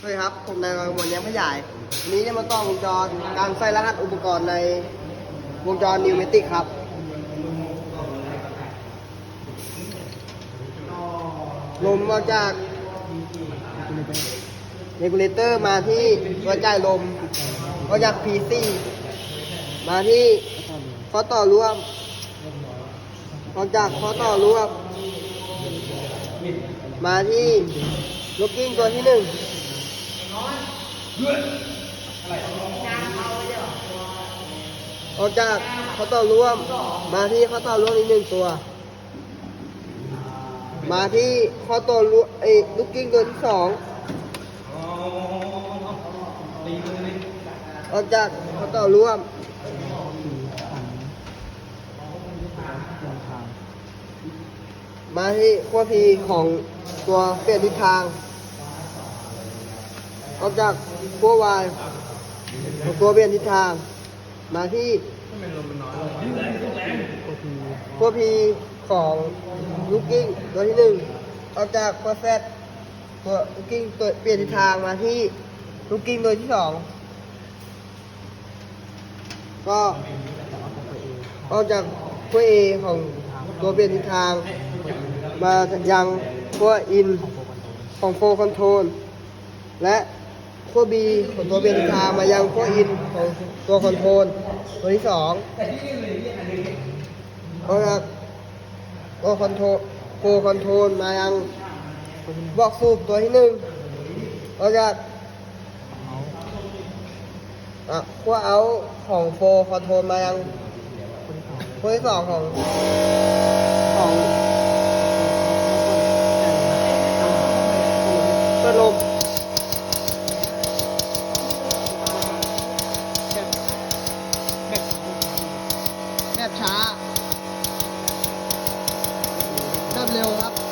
สวัสดีครับ ผมนายกรมลย้ำขยาย วันนี้จะมาต่อวงจรการใส่รหัสอุปกรณ์ในวงจรนิวเมติกครับ ลมออกจากเรกูเลเตอร์มาที่ตัวจ่ายลมออจาก PC มาที่ข้อต่อร่วมออกจากข้อต่อร่วมมาที่ลูกกิ้งตัวที่หนึ่ง ออกจากข้อต่อร่วม มาที่ข้อต่อร่วมอีกหนึ่งตัว มาที่ข้อต่อร่วมไอ้ลูกกิ้งตัวที่สองออกจากข้อต่อร่วมมาที่ขั้วพีของตัวเปลี่ยนทิศทาง ออกจากขั้ววายของตัวเปลี่ยนทิศทาง มาที่ขั้วพีของลูกกิ้งตัวที่หนึ่งออกจากขั้วแซดตัวลูกกิ้งตัวเปลี่ยนทิศทางมาที่ลูกกิ้งตัวที่สองก็ออกจากขั้วเอของตัวเปลี่ยนทิศทาง มายังขั้วอินของโฟคอนโทรลและ ขั้วบีของตัวเปลี่ยนทามายังขั้วอินของตัวคอนโทรลตัวที่สองเอาจากตัวคอนโทรโฟคอนโทรลมายังบอกสูบตัวที่หนึ่งเอาจากอะขั้วเอาของโฟคอนโทรลมายังขั้วที่สองของของสรุป บบช้าแบบเร็วครับ